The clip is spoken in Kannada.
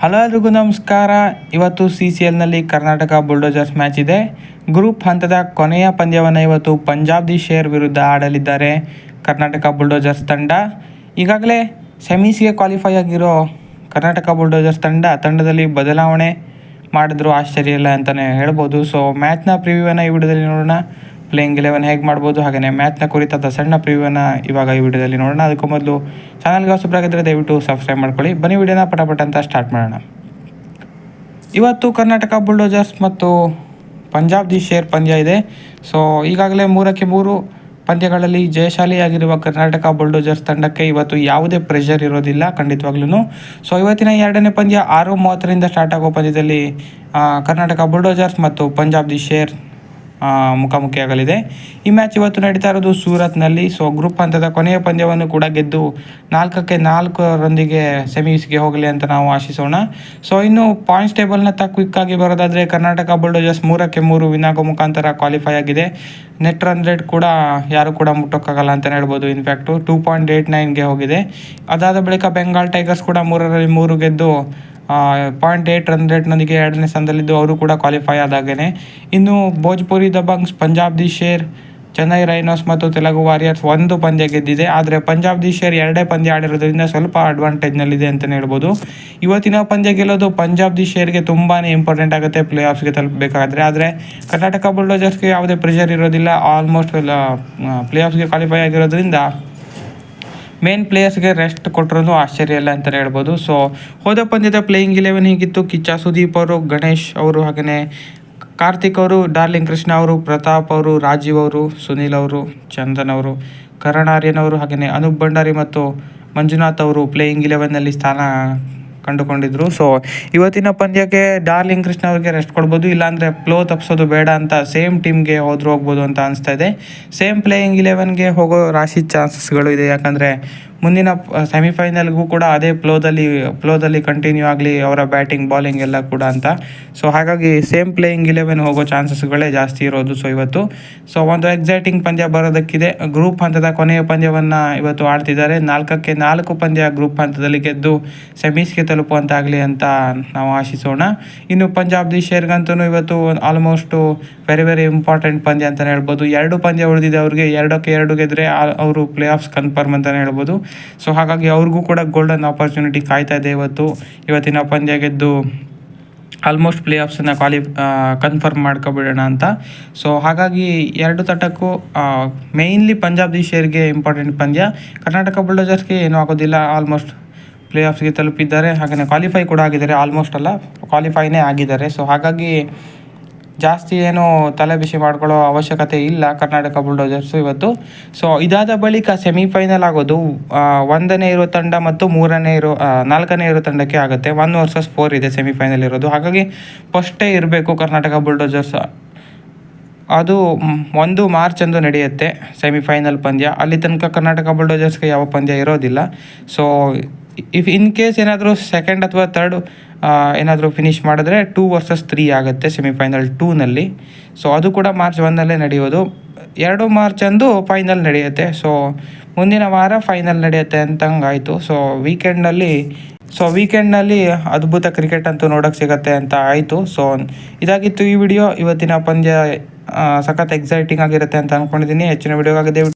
ಹಲೋ ಎಲ್ರಿಗೂ ನಮಸ್ಕಾರ. ಇವತ್ತು ಸಿ ಸಿ ಎಲ್ನಲ್ಲಿ ಕರ್ನಾಟಕ ಬುಲ್ಡೋಜರ್ಸ್ ಮ್ಯಾಚ್ ಇದೆ. ಗ್ರೂಪ್ ಹಂತದ ಕೊನೆಯ ಪಂದ್ಯವನ್ನು ಇವತ್ತು ಪಂಜಾಬ್ ದಿ ಶೇರ್ ವಿರುದ್ಧ ಆಡಲಿದ್ದಾರೆ ಕರ್ನಾಟಕ ಬುಲ್ಡೋಜರ್ಸ್ ತಂಡ. ಈಗಾಗಲೇ ಸೆಮೀಸ್ಗೆ ಕ್ವಾಲಿಫೈ ಆಗಿರೋ ಕರ್ನಾಟಕ ಬುಲ್ಡೋಜರ್ಸ್ ತಂಡ ತಂಡದಲ್ಲಿ ಬದಲಾವಣೆ ಮಾಡಿದ್ರು ಆಶ್ಚರ್ಯ ಇಲ್ಲ ಅಂತಲೇ ಹೇಳ್ಬೋದು. ಸೊ ಮ್ಯಾಚ್ನ ಪ್ರಿವ್ಯೂವನ್ನು ಈ ವಿಡಿಯೋದಲ್ಲಿ ನೋಡೋಣ. ಪ್ಲೇಯಿಂಗ್ ಇಲೆವೆನ್ ಹೇಗೆ ಮಾಡ್ಬೋದು ಹಾಗೆಯೇ ಮ್ಯಾಚ್ನ ಕುರಿತಾದ ಸಣ್ಣ ಪ್ರಿವ್ಯೂವನ್ನು ಇವಾಗ ಈ ವಿಡಿಯೋದಲ್ಲಿ ನೋಡೋಣ. ಅದಕ್ಕೂ ಮೊದಲು ಚಾನಲ್ಗೆ ಹೊಸಬ್ರಾಗಿದ್ದರೆ ದಯವಿಟ್ಟು ಸಬ್ಸ್ಕ್ರೈಬ್ ಮಾಡ್ಕೊಳ್ಳಿ. ಬನ್ನಿ ವಿಡಿಯೋನ ಪಟಪಟ ಅಂತ ಸ್ಟಾರ್ಟ್ ಮಾಡೋಣ. ಇವತ್ತು ಕರ್ನಾಟಕ ಬುಲ್ಡೋಜರ್ಸ್ ಮತ್ತು ಪಂಜಾಬ್ ದಿ ಶೇರ್ ಪಂದ್ಯ ಇದೆ. ಸೊ ಈಗಾಗಲೇ ಮೂರಕ್ಕೆ ಮೂರು ಪಂದ್ಯಗಳಲ್ಲಿ ಜಯಶಾಲಿಯಾಗಿರುವ ಕರ್ನಾಟಕ ಬುಲ್ಡೋಜರ್ಸ್ ತಂಡಕ್ಕೆ ಇವತ್ತು ಯಾವುದೇ ಪ್ರೆಷರ್ ಇರೋದಿಲ್ಲ ಖಂಡಿತವಾಗ್ಲೂ ಸೊ ಇವತ್ತಿನ ಎರಡನೇ ಪಂದ್ಯ ಆರು ಮೂವತ್ತರಿಂದ ಸ್ಟಾರ್ಟ್ ಆಗೋ ಪಂದ್ಯದಲ್ಲಿ ಕರ್ನಾಟಕ ಬುಲ್ಡೋಜರ್ಸ್ ಮತ್ತು ಪಂಜಾಬ್ ದಿ ಶೇರ್ ಮುಖಾಮುಖಿಯಾಗಲಿದೆ. ಈ ಮ್ಯಾಚ್ ಇವತ್ತು ನಡೀತಾ ಇರೋದು ಸೂರತ್ನಲ್ಲಿ. ಸೊ ಗ್ರೂಪ್ ಹಂತದ ಕೊನೆಯ ಪಂದ್ಯವನ್ನು ಕೂಡ ಗೆದ್ದು ನಾಲ್ಕಕ್ಕೆ ನಾಲ್ಕರೊಂದಿಗೆ ಸೆಮೀಸ್ಗೆ ಹೋಗಲಿ ಅಂತ ನಾವು ಆಶಿಸೋಣ. ಸೊ ಇನ್ನು ಪಾಯಿಂಟ್ಸ್ ಟೇಬಲ್ನತ್ತ ಕ್ವಿಕ್ ಆಗಿ ಬರೋದಾದರೆ ಕರ್ನಾಟಕ ಬುಲ್ಡೋಜರ್ಸ್ ಮೂರಕ್ಕೆ ಮೂರು ವಿನಾಗೋ ಮುಖಾಂತರ ಕ್ವಾಲಿಫೈ ಆಗಿದೆ. ನೆಟ್ ರನ್ ರೇಟ್ ಕೂಡ ಯಾರು ಕೂಡ ಮುಟ್ಟೋಕ್ಕಾಗಲ್ಲ ಅಂತಲೇ ಹೇಳ್ಬೋದು. In fact two point eight ನೈನ್ಗೆ ಹೋಗಿದೆ. ಅದಾದ ಬಳಿಕ ಬೆಂಗಾಲ್ ಟೈಗರ್ಸ್ ಕೂಡ ಮೂರರಲ್ಲಿ ಮೂರು ಗೆದ್ದು ಪಾಯಿಂಟ್ ಏಯ್ಟ್ ರನ್ ರೇಟ್ನೊಂದಿಗೆ ಎರಡನೇ ಸ್ಥಾನದಲ್ಲಿದ್ದು ಅವರು ಕೂಡ ಕ್ವಾಲಿಫೈ ಆದಾಗೇನೆ. ಇನ್ನು ಭೋಜ್ಪುರಿ, ದಬಂಗ್ಸ್, ಪಂಜಾಬ್ ದಿ ಶೇರ್, ಚೆನ್ನೈ ರೈನೋಸ್ ಮತ್ತು ತೆಲುಗು ವಾರಿಯರ್ಸ್ ಒಂದು ಪಂದ್ಯ ಗೆದ್ದಿದೆ. ಆದರೆ ಪಂಜಾಬ್ ದಿ ಶೇರ್ ಎರಡೇ ಪಂದ್ಯ ಆಡಿರೋದ್ರಿಂದ ಸ್ವಲ್ಪ ಅಡ್ವಾಂಟೇಜ್ನಲ್ಲಿದೆ ಅಂತಲೇ ಹೇಳ್ಬೋದು. ಇವತ್ತಿನ ಪಂದ್ಯ ಗೆಲ್ಲೋದು ಪಂಜಾಬ್ ದಿ ಶೇರ್ಗೆ ತುಂಬಾ ಇಂಪಾರ್ಟೆಂಟ್ ಆಗುತ್ತೆ. ಪ್ಲೇ ಆಫ್ಸ್ಗೆ ತಲುಪಬೇಕಾದ್ರೆ. ಆದರೆ ಕರ್ನಾಟಕ ಬುಲ್ಡೋಜರ್ಸ್ಗೆ ಯಾವುದೇ ಪ್ರೆಷರ್ ಇರೋದಿಲ್ಲ. ಆಲ್ಮೋಸ್ಟ್ ಪ್ಲೇ ಆಫ್ಸ್ಗೆ ಕ್ವಾಲಿಫೈ ಆಗಿರೋದ್ರಿಂದ ಮೇನ್ ಪ್ಲೇಯರ್ಸ್ಗೆ ರೆಸ್ಟ್ ಕೊಟ್ಟರೂ ಆಶ್ಚರ್ಯ ಇಲ್ಲ ಅಂತಲೇ ಹೇಳ್ಬೋದು. ಸೊ ಹೋದ ಪಂದ್ಯದ ಪ್ಲೇಯಿಂಗ್ ಇಲೆವೆನ್ ಹೀಗಿತ್ತು? ಕಿಚ್ಚ, ಸುದೀಪ್ ಅವರು, ಗಣೇಶ್ ಅವರು ಹಾಗೆಯೇ ಕಾರ್ತಿಕ್ ಅವರು ಡಾರ್ಲಿಂಗ್ ಕೃಷ್ಣ ಅವರು, ಪ್ರತಾಪ್ ಅವರು, ರಾಜೀವ್ ಅವರು, ಸುನೀಲ್ ಅವರು, ಚಂದನ್ ಅವರು, ಕರಣ್ ಅವರು ಹಾಗೆಯೇ ಅನೂಪ್ ಭಂಡಾರಿ ಮತ್ತು ಮಂಜುನಾಥ್ ಅವರು ಪ್ಲೇಯಿಂಗ್ ಇಲೆವೆನ್ನಲ್ಲಿ ಸ್ಥಾನ ಕಂಡುಕೊಂಡಿದ್ರು. ಸೊ ಇವತ್ತಿನ ಪಂದ್ಯಕ್ಕೆ ಡಾರ್ಲಿಂಗ್ ಕೃಷ್ಣ ಅವ್ರಿಗೆ ರೆಸ್ಟ್ ಕೊಡ್ಬೋದು. ಇಲ್ಲಾಂದರೆ ಪ್ಲೋ ತಪ್ಪಿಸೋದು ಬೇಡ ಅಂತ ಸೇಮ್ ಟೀಮ್ಗೆ ಹೋದ್ರು ಹೋಗ್ಬೋದು ಅಂತ ಅನಿಸ್ತಾ ಇದೆ. ಸೇಮ್ ಪ್ಲೇಯಿಂಗ್ ಇಲೆವೆನ್ಗೆ ಹೋಗೋ ರಾಶಿ ಚಾನ್ಸಸ್ಗಳು ಇದೆ. ಯಾಕಂದರೆ ಮುಂದಿನ ಸೆಮಿಫೈನಲ್ಗೂ ಕೂಡ ಅದೇ ಫ್ಲೋದಲ್ಲಿ ಫ್ಲೋದಲ್ಲಿ ಕಂಟಿನ್ಯೂ ಆಗಲಿ ಅವರ ಬ್ಯಾಟಿಂಗ್ ಬಾಲಿಂಗ್ ಎಲ್ಲ ಕೂಡ ಅಂತ. ಸೊ ಹಾಗಾಗಿ ಸೇಮ್ ಪ್ಲೇಯಿಂಗ್ ಇಲೆವೆನ್ ಹೋಗೋ ಚಾನ್ಸಸ್ಗಳೇ ಜಾಸ್ತಿ ಇರೋದು. ಸೊ ಇವತ್ತು ಸೊ ಒಂದು ಎಕ್ಸೈಟಿಂಗ್ ಪಂದ್ಯ ಬರೋದಕ್ಕಿದೆ. ಗ್ರೂಪ್ ಹಂತದ ಕೊನೆಯ ಪಂದ್ಯವನ್ನು ಇವತ್ತು ಆಡ್ತಿದ್ದಾರೆ. ನಾಲ್ಕಕ್ಕೆ ನಾಲ್ಕು ಪಂದ್ಯ ಗ್ರೂಪ್ ಹಂತದಲ್ಲಿ ಗೆದ್ದು ಸೆಮೀಸ್ಗೆ ತಲುಪುವಂತಾಗಲಿ ಅಂತ ನಾವು ಆಶಿಸೋಣ. ಇನ್ನು ಪಂಜಾಬ್ ದಿ ಶೇರ್ಗಂತೂ ಇವತ್ತು ಆಲ್ಮೋಸ್ಟು ವೆರಿ ವೆರಿ ಇಂಪಾರ್ಟೆಂಟ್ ಪಂದ್ಯ ಅಂತಲೇ ಹೇಳ್ಬೋದು. ಎರಡು ಪಂದ್ಯ ಉಳಿದಿದೆ ಅವ್ರಿಗೆ. ಎರಡಕ್ಕೆ ಎರಡು ಗೆದ್ರೆ ಅವರು ಪ್ಲೇ ಆಫ್ಸ್ ಕನ್ಫರ್ಮ್ ಅಂತಲೇ ಹೇಳ್ಬೋದು. ಸೊ ಹಾಗಾಗಿ ಅವ್ರಿಗೂ ಕೂಡ ಗೋಲ್ಡನ್ ಆಪರ್ಚುನಿಟಿ ಕಾಯ್ತಾ ಇದೆ ಇವತ್ತು. ಇವತ್ತಿನ ಪಂದ್ಯ ಗೆದ್ದು ಆಲ್ಮೋಸ್ಟ್ ಪ್ಲೇ ಆಫ್ಸನ್ನು ಕ್ವಾಲಿ ಕನ್ಫರ್ಮ್ ಮಾಡ್ಕೊಬಿಡೋಣ ಅಂತ. ಸೊ ಹಾಗಾಗಿ ಎರಡು ತಟಕ್ಕೂ ಮೇಯ್ನ್ಲಿ ಪಂಜಾಬ್ ದಿ ಶೇರ್ಗೆ ಇಂಪಾರ್ಟೆಂಟ್ ಪಂದ್ಯ. ಕರ್ನಾಟಕ ಬುಲ್ಡೋಜರ್ಸ್ಗೆ ಏನೂ ಆಗೋದಿಲ್ಲ ಆಲ್ಮೋಸ್ಟ್ ಪ್ಲೇ ಆಫ್ಸ್ಗೆ ತಲುಪಿದ್ದಾರೆ. ಹಾಗೆಯೇ ಕ್ವಾಲಿಫೈ ಕೂಡ ಆಗಿದ್ದಾರೆ ಆಲ್ಮೋಸ್ಟ್ ಅಲ್ಲ ಕ್ವಾಲಿಫೈನೇ ಆಗಿದ್ದಾರೆ. ಸೊ ಹಾಗಾಗಿ ಜಾಸ್ತಿ ಏನು ತಲೆ ಬಿಸಿ ಮಾಡ್ಕೊಳ್ಳೋ ಅವಶ್ಯಕತೆ ಇಲ್ಲ ಕರ್ನಾಟಕ ಬುಲ್ಡೋಜರ್ಸು ಇವತ್ತು. ಸೊ ಇದಾದ ಬಳಿಕ ಸೆಮಿಫೈನಲ್ ಆಗೋದು ಒಂದನೇ ಇರೋ ತಂಡ ಮತ್ತು ಮೂರನೇ ಇರೋ ನಾಲ್ಕನೇ ಇರೋ ತಂಡಕ್ಕೆ ಆಗುತ್ತೆ. ಒನ್ ವರ್ಸಸ್ ಫೋರ್ ಇದೆ ಸೆಮಿಫೈನಲ್ ಇರೋದು. ಹಾಗಾಗಿ ಫಸ್ಟೇ ಇರಬೇಕು ಕರ್ನಾಟಕ ಬುಲ್ಡೋಜರ್ಸ್ ಅದು ಒಂದು ಮಾರ್ಚ್ ಅಂದು ನಡೆಯುತ್ತೆ ಸೆಮಿಫೈನಲ್ ಪಂದ್ಯ. ಅಲ್ಲಿ ತನಕ ಕರ್ನಾಟಕ ಬುಲ್ಡೋಜರ್ಸ್ಗೆ ಯಾವ ಪಂದ್ಯ ಇರೋದಿಲ್ಲ. ಸೊ ಇಫ್ ಇನ್ ಕೇಸ್ ಏನಾದರೂ ಸೆಕೆಂಡ್ ಅಥವಾ ತರ್ಡ್ ಏನಾದರೂ ಫಿನಿಶ್ ಮಾಡಿದ್ರೆ ಟೂ ವರ್ಸಸ್ ತ್ರೀ ಆಗುತ್ತೆ ಸೆಮಿಫೈನಲ್ ಟೂನಲ್ಲಿ ಸೊ ಅದು ಕೂಡ ಮಾರ್ಚ್ ಒಂದಲ್ಲೇ ನಡೆಯೋದು. ಎರಡು ಮಾರ್ಚ್ ಅಂದು ಫೈನಲ್ ನಡೆಯುತ್ತೆ. ಸೊ ಮುಂದಿನ ವಾರ ಫೈನಲ್ ನಡೆಯುತ್ತೆ ಅಂತಂಗಾಯಿತು ಸೊ ವೀಕೆಂಡ್ನಲ್ಲಿ ಸೊ ವೀಕೆಂಡ್ನಲ್ಲಿ ಅದ್ಭುತ ಕ್ರಿಕೆಟ್ ಅಂತೂ ನೋಡೋಕ್ಕೆ ಸಿಗತ್ತೆ ಅಂತ ಆಯಿತು. ಸೊ ಇದಾಗಿತ್ತು ಈ ವಿಡಿಯೋ ಇವತ್ತಿನ ಪಂದ್ಯ ಸಖತ್ ಎಕ್ಸೈಟಿಂಗ್ ಆಗಿರುತ್ತೆ ಅಂತ ಅಂದ್ಕೊಂಡಿದ್ದೀನಿ ಹೆಚ್ಚಿನ ವಿಡಿಯೋ ದಯವಿಟ್ಟು